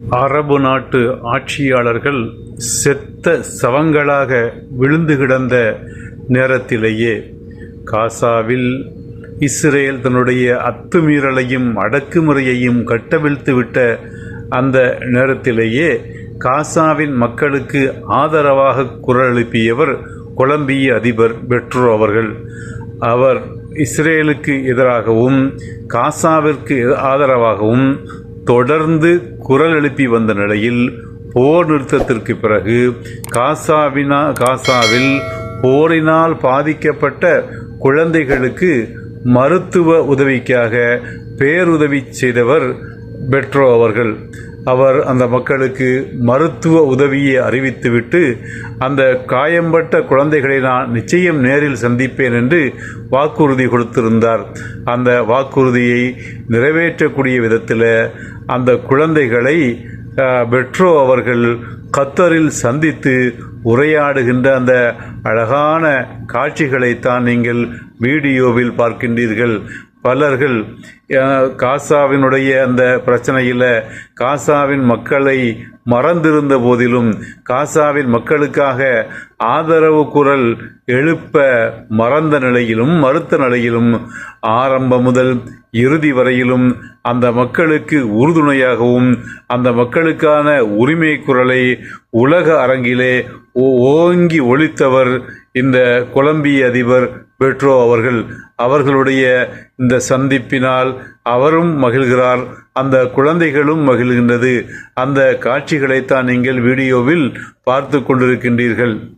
அரபு நாட்டு ஆட்சியாளர்கள் செத்த சவங்களாக விழுந்து கிடந்த நேரத்திலேயே காசாவில் இஸ்ரேல் தன்னுடைய அத்துமீறலையும் அடக்குமுறையையும் கட்டவிழ்த்துவிட்ட அந்த நேரத்திலேயே காசாவின் மக்களுக்கு ஆதரவாக குரல் எழுப்பியவர் கொலம்பிய அதிபர் பெட்ரோ அவர்கள். அவர் இஸ்ரேலுக்கு எதிராகவும் காசாவிற்கு ஆதரவாகவும் தொடர்ந்து குரல் எழுப்பி வந்த நிலையில் போர் நிறுத்தத்திற்கு பிறகு காசாவினா காசாவில் போரினால் பாதிக்கப்பட்ட குழந்தைகளுக்கு மருத்துவ உதவிக்காக பேருதவி செய்தவர் பெட்ரோ அவர்கள். அவர் அந்த மக்களுக்கு மருத்துவ உதவியை அறிவித்துவிட்டு அந்த காயம்பட்ட குழந்தைகளை நான் நிச்சயம் நேரில் சந்திப்பேன் என்று வாக்குறுதி கொடுத்திருந்தார். அந்த வாக்குறுதியை நிறைவேற்றக்கூடிய விதத்தில் அந்த குழந்தைகளை பெட்ரோ அவர்கள் கத்தரில் சந்தித்து உரையாடுகின்ற அந்த அழகான காட்சிகளைத்தான் நீங்கள் வீடியோவில் பார்க்கின்றீர்கள். பலர்கள் காசாவினுடைய அந்த பிரச்சனையில் காசாவின் மக்களை மறந்திருந்த போதிலும் காசாவின் மக்களுக்காக ஆதரவு குரல் எழுப்ப மறந்த நிலையிலும் மறுத்த நிலையிலும் ஆரம்பம் முதல் இறுதி வரையிலும் அந்த மக்களுக்கு உறுதுணையாகவும் அந்த மக்களுக்கான உரிமை குரலை உலக அரங்கிலே ஓ- ஓங்கி ஒழித்தவர் இந்த கொலம்பிய அதிபர் பெட்ரோ அவர்கள் அவர்களுடைய இந்த சந்திப்பினால் அவரும் மகிழ்கிறார். அந்த குழந்தைகளும் மகிழ்கின்றது. அந்த காட்சிகளைத்தான் நீங்கள் வீடியோவில் பார்த்து கொண்டிருக்கின்றீர்கள்.